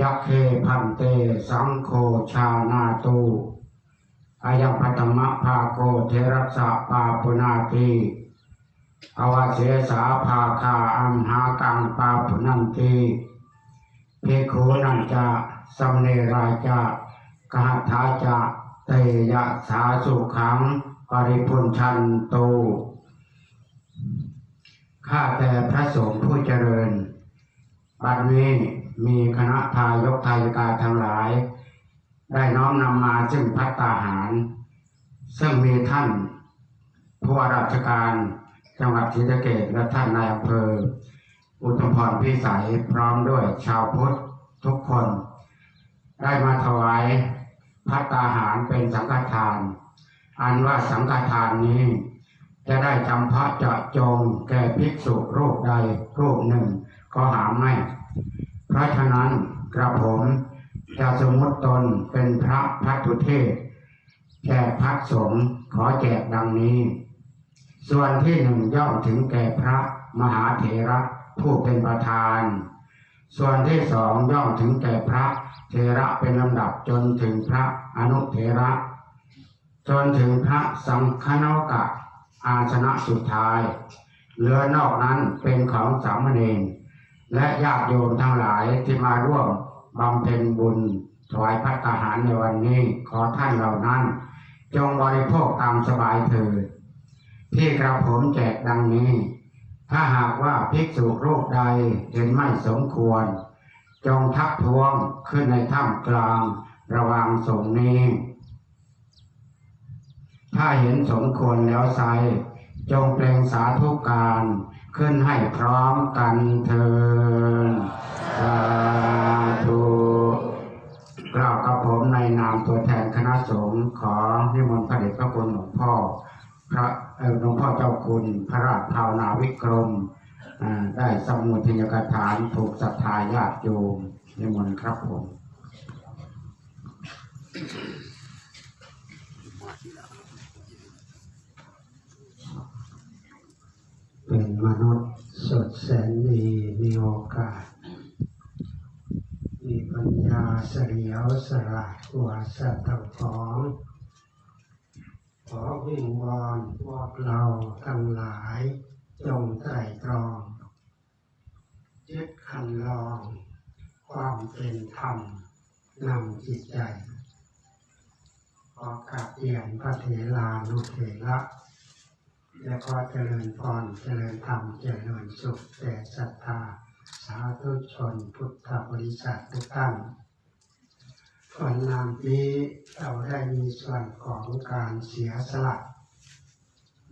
ยัคเคพันเตสังโฆชานาตุอายังพัตมะภาโกเทระสะปาปุนาติอวเสสาภาคาอัมหากังปาปุนันติเพโคนันจะสัมเนราจะกหัตถาจะเตยะสาสุขังปริพุนชันโตข้าแต่พระสงฆ์ผู้เจริญ บัดนี้มีคณะทายกทายกาทั้งหลาย ได้น้อมนำมาซึ่งพัตตาหาร ซึ่งมีท่านผู้ว่าราชการจังหวัดศรีสะเกษและท่านนายอำเภอ อุทุมพรพิสัยพร้อมด้วยชาวพุทธทุกคน ได้มาถวายพัตตาหารเป็นสังฆทาน อันว่าสังฆทานนี้ จะได้จำพาะเจาะจงแก่ภิกษุรูปใดรูปหนึ่ง ก็หาไม่ เพราะฉะนั้นกระผมจะสมมติตนเป็นพระพัทุเทศแก่พระสงฆ์ขอแจกดังนี้ ส่วนที่หนึ่งย่อมถึงแก่พระมหาเถระผู้เป็นประธาน ส่วนที่สองย่อมถึงแก่พระเถระเป็นลำดับจนถึงพระอนุเถระ จนถึงพระสังฆนกะอาสนะสุดท้าย เหลือนอกนั้นเป็นของสามเณร และญาติโยมทั้งหลายที่มาร่วมบำเพ็ญบุญถวายพัตตาหารในวันนี้ขอท่านเหล่านั้น จงบริโภคตามสบายเถิดที่กระผมแจกดังนี้ ถ้าหากว่าภิกษุรูปใดเห็นไม่สมควร จงทักท้วงขึ้นในถ้ำกลางระหว่างสงนี้ ถ้าเห็นสมควรแล้วไซจงเปล่งสาธุการ ขึ้นให้พร้อมกันเถิดสาธุกล่าวกับผมในนามตัวแทนคณะสงฆ์ขอนิมนต์พระเดชพระคุณหลวงพ่อ พระเอ่อหลวงพ่อเจ้าคุณพระราชภาวนาวิกรมได้สมุทิยกฐานถูกศรัทธาญาติโยมนิมนต์ครับผม เป็น มนุษย์สดแสนดีมีโอกาส มีปัญญาเฉลียวสละกว่าสัตว์ของ ขอวิงวอนพวกเราทั้งหลาย จงไตรตรองยึดคันลอง ความเป็นธรรมนำจิตใจขอกราบเรียนพระเถรานุเถระ และก็เจริญพรเจริญธรรมเจริญสุขแก่ศรัทธา สาธุชนพุทธบริษัททุกท่านวันนามนี้เราได้มีส่วนของการเสียสละ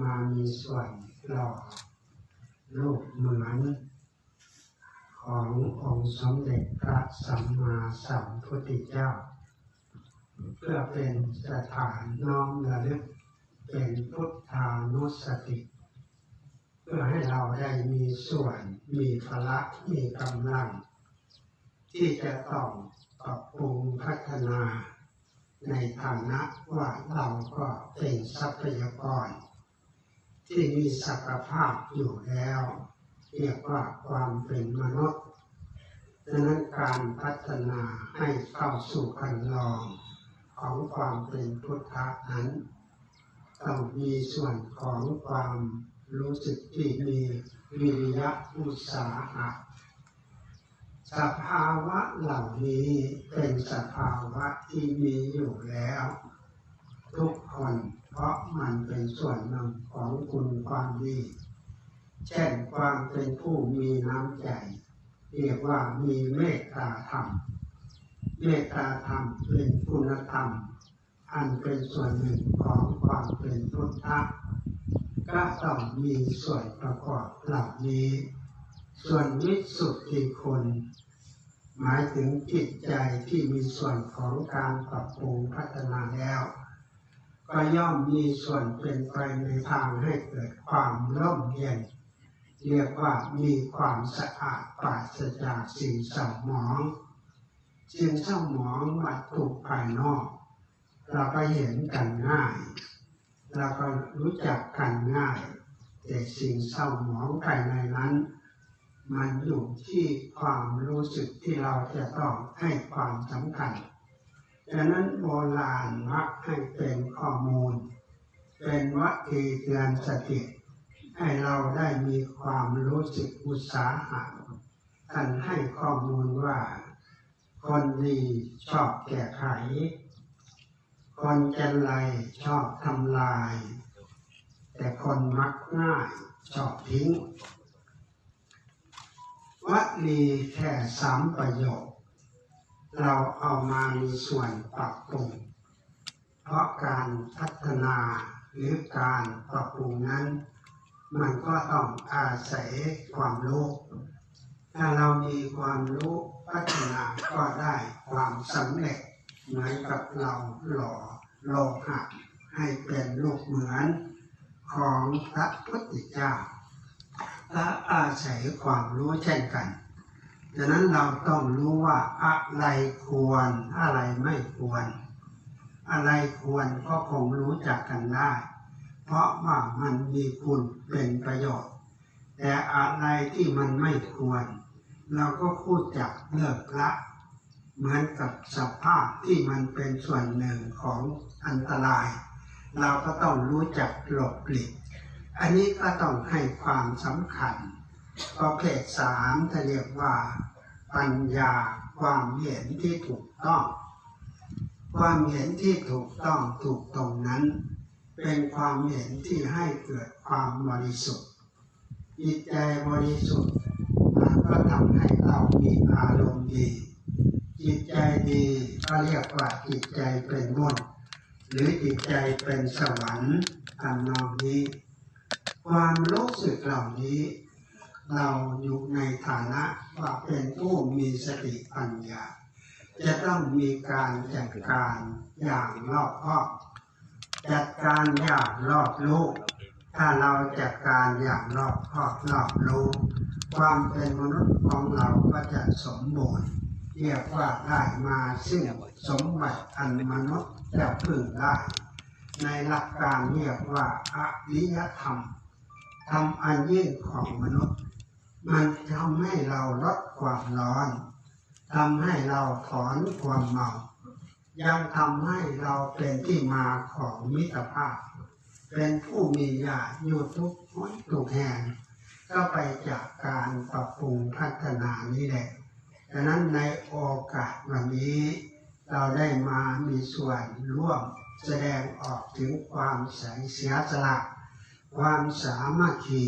มามีส่วนหล่อรูปเหมือน ขององค์สมเด็จพระสัมมาสัมพุทธเจ้า เพื่อเป็นสถานน้อมระลึก เป็นพุทธานุสติ เพื่อให้เราได้มีส่วนมีพละมีกำลัง ที่จะต้องปรับปรุงพัฒนา ในฐานะว่าเราก็เป็นทรัพยากร ที่มีศักยภาพอยู่แล้ว เรียกว่าความเป็นมนุษย์ดังนั้นการพัฒนาให้เข้าสู่คันลองของความเป็นพุทธะนั้น ต้องมีส่วนของความรู้สึกที่มีวิริยะอุตสาหะสภาวะเหล่านี้เป็นสภาวะที่มีอยู่แล้ว ทุกคนเพราะมันเป็นส่วนหนึ่งของคุณความดี เช่นความเป็นผู้มีน้ำใจเรียกว่ามีเมตตาธรรม เมตตาธรรมเป็นคุณธรรม อันเป็นส่วนหนึ่งของความเป็นพุทธะก็ต้องมีส่วนประกอบเหล่านี้ ส่วนวิสุทธิคุณหมายถึงจิตใจที่มีส่วนของการปรับปรุงพัฒนาแล้ว ก็ย่อมมีส่วนเป็นไปในทางให้เกิดความร่มเย็น เรียกว่ามีความสะอาดปราศจากสิ่งเศร้าหมองสิ่งเศร้าหมองวัตถุภายนอก เราก็เห็นกันง่าย เราก็รู้จักกันง่าย แต่สิ่งเศร้าหมองภายในนั้น มันอยู่ที่ความรู้สึกที่เราจะต้องให้ความสำคัญฉะนั้นโบราณมักให้เป็นข้อมูล เป็นวัตถีเตือนสติ ให้เราได้มีความรู้สึกอุตสาหะท่านให้ข้อมูลว่า คนดีชอบแก้ไข คนจันไรชอบทำลาย แต่คนมักง่ายชอบทิ้งวัดมีแค่สามประโยค เราเอามามีส่วนปรับปรุง เพราะการพัฒนาหรือการปรับปรุงนั้น มันก็ต้องอาศัยความรู้ถ้าเรามีความรู้พัฒนาก็ได้ความสำเร็จ เหมือนกับเราหล่อโลหะให้เป็นลูกเหมือนของพระพุทธเจ้าและอาศัยความรู้เช่นกันดังนั้นเราต้องรู้ว่าอะไรควรอะไรไม่ควร อะไรควรก็คงรู้จักกันได้ เพราะว่ามันมีคุณเป็นประโยชน์ แต่อะไรที่มันไม่ควร เราก็พูดจักเลิกละ เหมือนกับสภาพที่มันเป็นส่วนหนึ่งของอันตราย เราก็ต้องรู้จักหลบหลีกอันนี้ก็ต้องให้ความสำคัญประเภทสามจะเรียกว่า ปัญญาความเห็นที่ถูกต้อง ความเห็นที่ถูกต้องถูกตรงนั้น เป็นความเห็นที่ให้เกิดความบริสุทธิ์จิตใจบริสุทธิ์มันก็ทำให้เรามีอารมณ์ดี จิตใจดีก็เรียกว่าจิตใจเป็นบุญหรือจิตใจเป็นสวรรค์ทำนองนี้ ความรู้สึกเหล่านี้ เราอยู่ในฐานะว่าเป็นผู้มีสติปัญญา จะต้องมีการจัดการอย่างรอบคอบจัดการอย่างรอบรู้ถ้าเราจัดการอย่างรอบคอบรอบรู้ ความเป็นมนุษย์ของเราก็จะสมบูรณ์ เรียกว่าได้มาซึ่งสมบัติอันมนุษย์จะพึงได้ ในหลักการเรียกว่าอริยธรรมธรรมอันยิ่งของมนุษย์ มันทำให้เราลดความร้อนทำให้เราถอนความเมายังทำให้เราเป็นที่มาของมิตรภาพ เป็นผู้มีญาติอยู่ทุกทุกแห่งก็ไปจากการปรับปรุงพัฒนานี้แหละ ดังนั้นในโอกาสวันนี้ เราได้มามีส่วนร่วมแสดงออกถึงความใสเสียสละความสามัคคี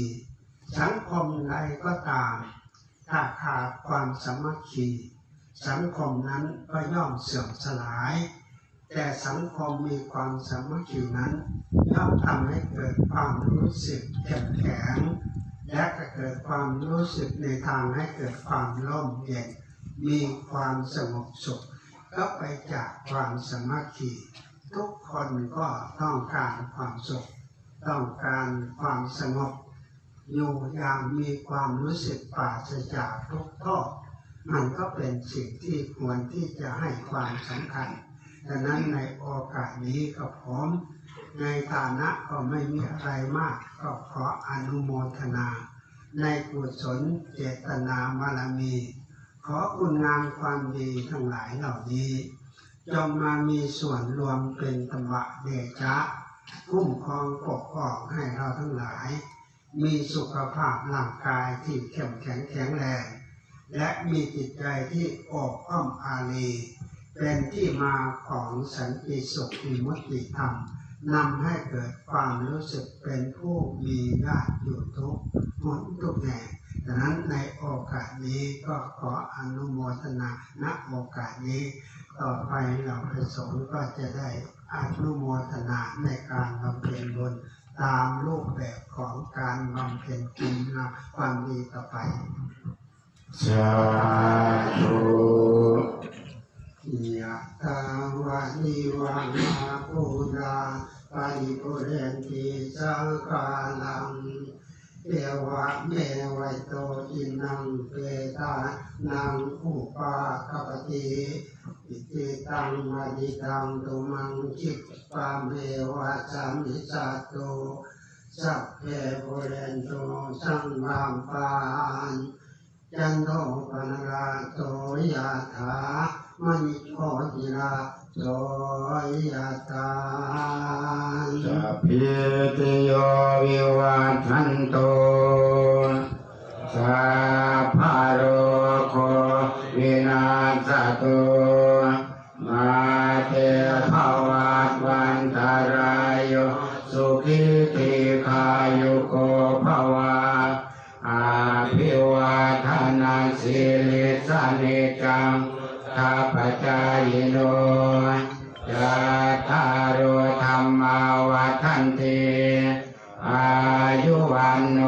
สังคมใดก็ตาม ถ้าขาดความสามัคคีสังคมนั้นก็ย่อมเสื่อมสลาย แต่สังคมมีความสามัคคีนั้นย่อมทำให้เกิดความรู้สึกเข้มแข็งและก็เกิดความรู้สึกในทางให้เกิดความร่มเย็น มีความสงบสุขก็ไปจากความสมัคคีทุกคนก็ต้องการความสุข ต้องการความสงบ อยู่อย่างมีความรู้สึกปราศจากทุกข์โทษมันก็เป็นสิ่งที่ควรที่จะให้ความสำคัญดังนั้นในโอกาสนี้ก็ผมในฐานะก็ไม่มีอะไรมาก ก็ขออนุโมทนา ในกุศลเจตนาบารมี ขอคุณงามความดีทั้งหลายเหล่านี้ จงมามีส่วนรวมเป็นธรรมะเดชะคุ้มครองปกป้องให้เราทั้งหลาย มีสุขภาพร่างกายที่เข้มแข็งแข็งแรง และมีจิตใจที่อบอ้อมอารีเป็นที่มาของสันติสุขมีมุติธรรมนำให้เกิดความรู้สึกเป็นผู้มีญาติอยู่ทุกหนทุกแห่ง ดังนั้นในโอกาสนี้ก็ขออนุโมทนาณโอกาสนี้ต่อไปเราพระสงฆ์ก็จะได้อนุโมทนาในการบำเพ็ญบุญตามรูปแบบของการบำเพ็ญคุณงามความดีต่อไปสาธุยะตาวะนิวังมาปุราปาริปุเรนติสังกาลัง เอวะเมวัยโตอินังเปตานังอุปาคปติอิติตังมะดิตังตุมังคิปปะเมวะสามิสัตโตสัพเพปุเรนโตสังฆามปานจันโทปนราโตยะถามณิโชติราโตยะตาสัพพิติโยวิวัฏชันโต สัพพะโรโควินาศตุมาเตภวัตวันตารายโยสุขิติขายุโกภวะอาภิวาทนาสิลิสานิจังข้าพเจ้ายโนยะทารุธรรมาวัฏันติอายุวันโน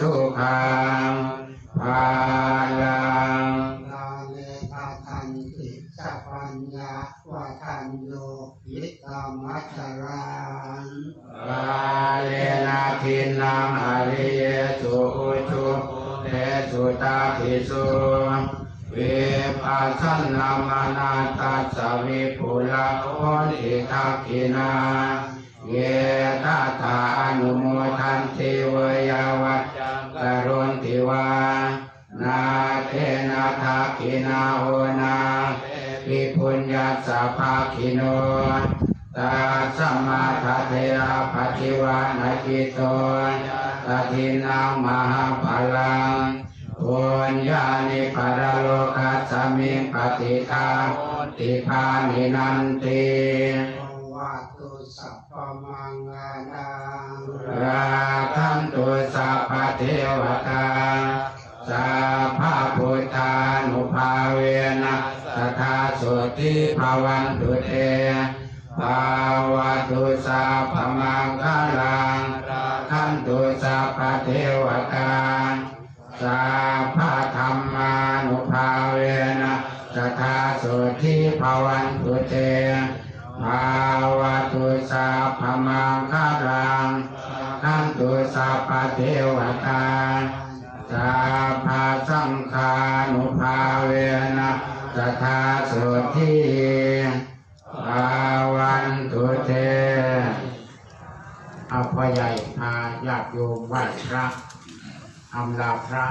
สุขัง ทินังอริยสุอุชุเตสุตาภิสุวิปัสสนามานาตัสสวิปุละโอติทักขินาเยตาตาอนุโมทันติวยาวัจจังกรุณติวานาเทนาทักขินาโหนาปิปุญญาสัพพะคิโน ตาสัมมาทัตเทระปัจจิวานาคิโตตทินังมหาพลังปุญญานิปรโลกัสสมิงปฏิทาติภานินันติวะตุสัพพมังกานังราคันตุสัพพะเทวตาสัพพะพุทธานุภาเวนะสัทธาสุติภาวันตุเต มังคารังขันตุสัพพเทวตาสัพพสังฆานุภาเวนะสัทาสุทีภาวันตุเตอาพ่อใหญ่พาญาติโยมไหว้พระอำลาพระ